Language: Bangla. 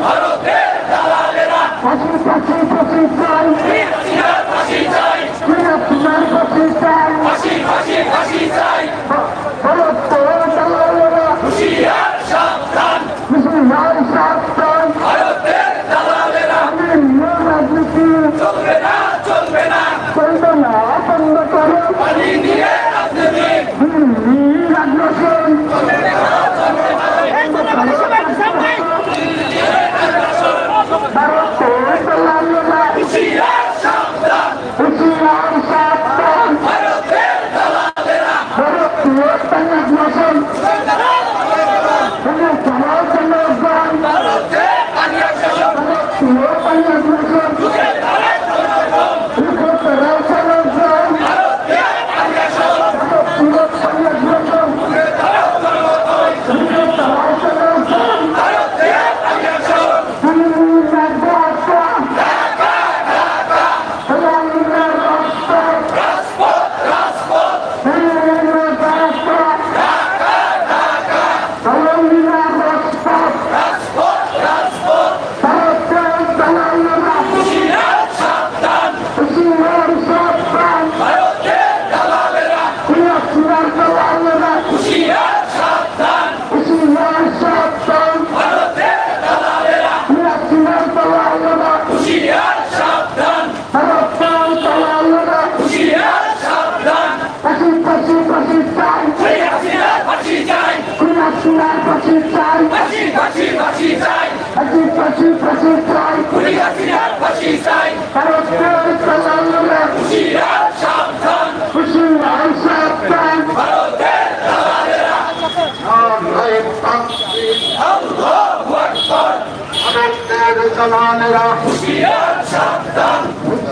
ভারতের দালালেরা পাশে পাশে পাশে চাই করতে পারব না খুশি আল্লাহু আকবার। আমাদের জওয়ানেরা হুঁশিয়ার সাবধান।